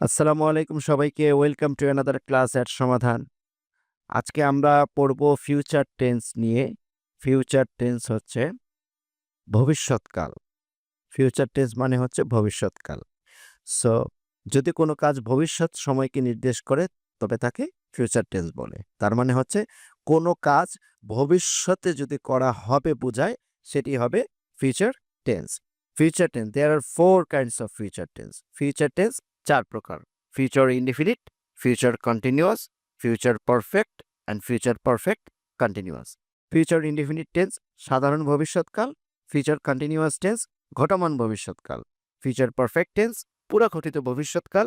আসসালামু আলাইকুম সবাইকে। Welcome to another class at Samadhan আজকে আমরা পড়ব ফিউচার টেন্স নিয়ে। ফিউচার টেন্স হচ্ছে ভবিষ্যৎকাল। ফিউচার টেন্স মানে হচ্ছে ভবিষ্যৎকাল। সো যদি কোনো কাজ ভবিষ্যৎ সময়কে নির্দেশ করে, তবে তাকে ফিউচার টেন্স বলে। তার মানে হচ্ছে, কোনো কাজ ভবিষ্যতে যদি করা হবে বোঝায়, সেটি হবে future tense future tense there are four kinds of future tense future tense চার প্রকার। Future indefinite future continuous future perfect and future perfect continuous future indefinite tense সাধারণ ভবিষ্যৎকাল ফিউচার কন্টিনিউয়াস টেন্স ঘটমান ভবিষ্যৎকাল। ফিউচার পারফেক্ট টেন্স পুরাঘটিত ভবিষ্যৎকাল।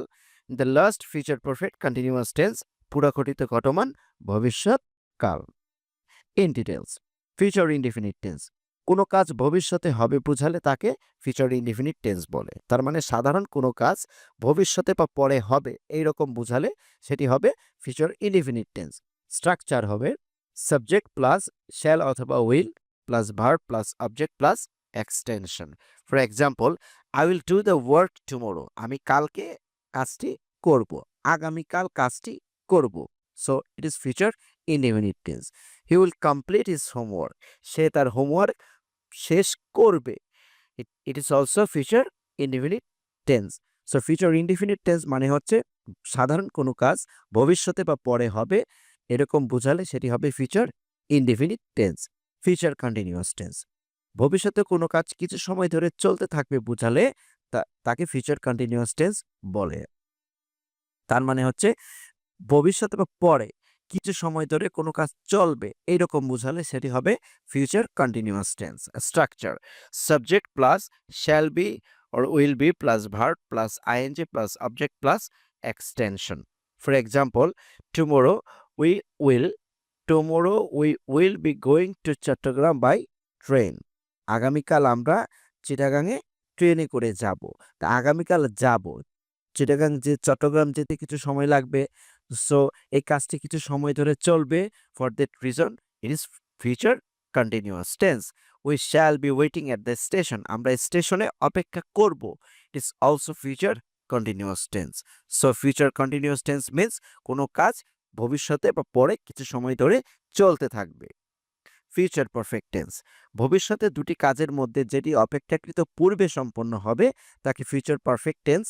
The last future perfect continuous tense পুরাঘটিত ঘটমান ভবিষ্যৎকাল। In details future indefinite tense কোনো কাজ ভবিষ্যতে হবে বোঝালে তাকে ফিউচার ইনডিফিনিট টেন্স বলে। তার মানে সাধারণ কোনো কাজ ভবিষ্যতে বা পরে হবে এই রকম বোঝালে সেটি হবে ফিউচার ইনডিফিনিট টেন্স স্ট্রাকচার হবে সাবজেক্ট প্লাস শ্যাল অথবা will plus verb plus object plus extension for example I will do the work tomorrow আমি কালকে কাজটি করব। আগামীকাল কাজটি করব। So it is future indefinite tense he will complete is homework সে তার হোমওয়ার্ক শেষ করবে। It is also future indefinite tense so future indefinite tense মানে হচ্ছে সাধারণ কোনো কাজ ভবিষ্যতে বা পরে হবে। এরকম বোঝালে সেটি হবে future indefinite tense future continuous tense ভবিষ্যতে কোনো কাজ কিছু সময় ধরে চলতে থাকবে বোঝালে তাকে ফিউচার কন্টিনিউয়াস টেন্স বলে। তার মানে হচ্ছে ভবিষ্যতে বা পরে কিছু সময় ধরে কোনো কাজ চলবে এইরকম বুঝালে সেটি হবে future continuous tense structure subject plus shall be or will be plus verb plus ING plus object plus extension for example tomorrow we will tomorrow we will be going to Chittagong by train আগামীকাল আমরা চিটাগাঙে ট্রেনে করে যাব। তা আগামীকাল যাব। চিটাগাং যে, চট্টগ্রাম যেতে কিছু সময় লাগবে। সো এই কাজটি কিছু সময় ধরে চলবে। For that reason it is future continuous tense we shall be waiting at the station আমরা স্টেশনে অপেক্ষা করব। It is also future continuous tense so future continuous tense means কোনো কাজ ভবিষ্যতে বা পরে কিছু সময় ধরে চলতে থাকবে। ফিউচার পারফেক্ট টেন্স ভবিষ্যতে দুটি কাজের মধ্যে যেটি অপেক্ষাকৃত পূর্বে সম্পন্ন হবে, তাকে ফিউচার পারফেক্ট টেন্স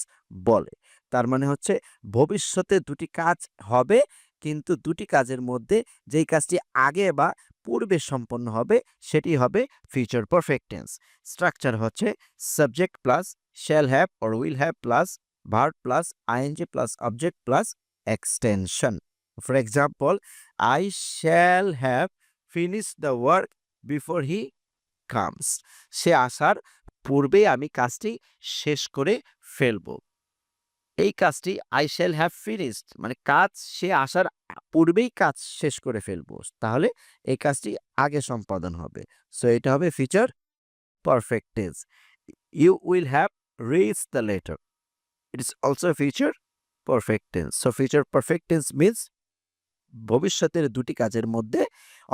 বলে। তার মানে হচ্ছে, ভবিষ্যতে দুটি কাজ হবে, কিন্তু দুটি কাজের মধ্যে যেই কাজটি আগে বা পূর্বে সম্পন্ন হবে, সেটি হবে ফিউচার পারফেক্ট টেন্স স্ট্রাকচার হচ্ছে subject plus shall have or will have plus verb plus ING plus object plus extension for example I shall have finish the work before he comes সে আসার পূর্বে আমি কাজটি শেষ করে ফেলব। এই কাজটি আই শ্যাল হ্যাভ ফিনিশড মানে কাজ সে আসার পূর্বেই কাজ শেষ করে ফেলব। তাহলে এই কাজটি আগে সম্পাদন হবে। সো এটা হবে future perfect tense you will have reach the letter it is also future perfect tense so future perfect tense means ভবিষ্যতের দুটি কাজের মধ্যে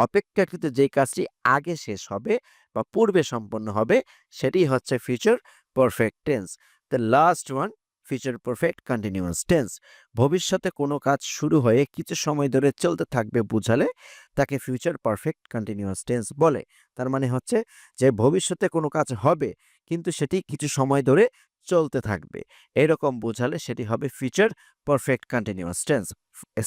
অপেক্ষাকৃত যেই কাজটি আগে শেষ হবে বা পূর্বে সম্পন্ন হবে, সেটি হচ্ছে future perfect tense the last one future perfect continuous tense ভবিষ্যতে কোনো কাজ শুরু হয়ে কিছু সময় ধরে চলতে থাকবে বুঝালে তাকে ফিউচার পারফেক্ট কন্টিনিউয়াস টেন্স বলে। তার মানে হচ্ছে যে ভবিষ্যতে কোনো কাজ হবে, কিন্তু সেটি কিছু সময় ধরে চলতে থাকবে। এরকম বোঝালে সেটি হবে future perfect continuous tense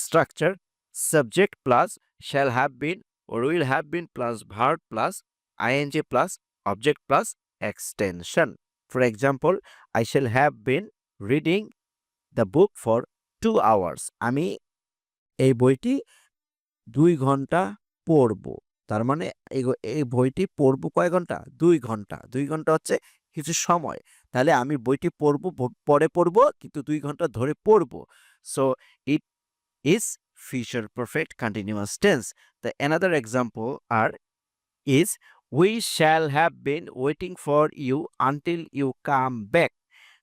structure subject plus shall have been or will have been plus verb plus ing plus object plus extension. For example, I shall have been reading the book for two hours. আমি এই বইটি দুই ঘণ্টা পড়ব তার মানে এই বইটি পড়ব কয় ঘণ্টা দুই ঘণ্টা দুই ঘণ্টা হচ্ছে কিছু সময় তাহলে আমি বইটি পড়ব পরে পড়ব কিন্তু দুই ঘণ্টা ধরে পড়ব so it is future perfect continuous tense the another example are is we shall have been waiting for you until you come back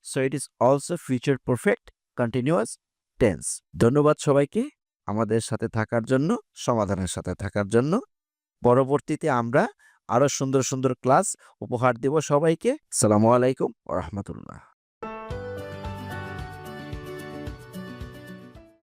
so it is also future perfect continuous tense ধন্যবাদ সবাইকে আমাদের সাথে থাকার জন্য সমাধানের সাথে থাকার জন্য পরবর্তীতে আমরা আরও সুন্দর সুন্দর ক্লাস উপহার দেব সবাইকে আসসালামু আলাইকুম রহমতুল্লাহ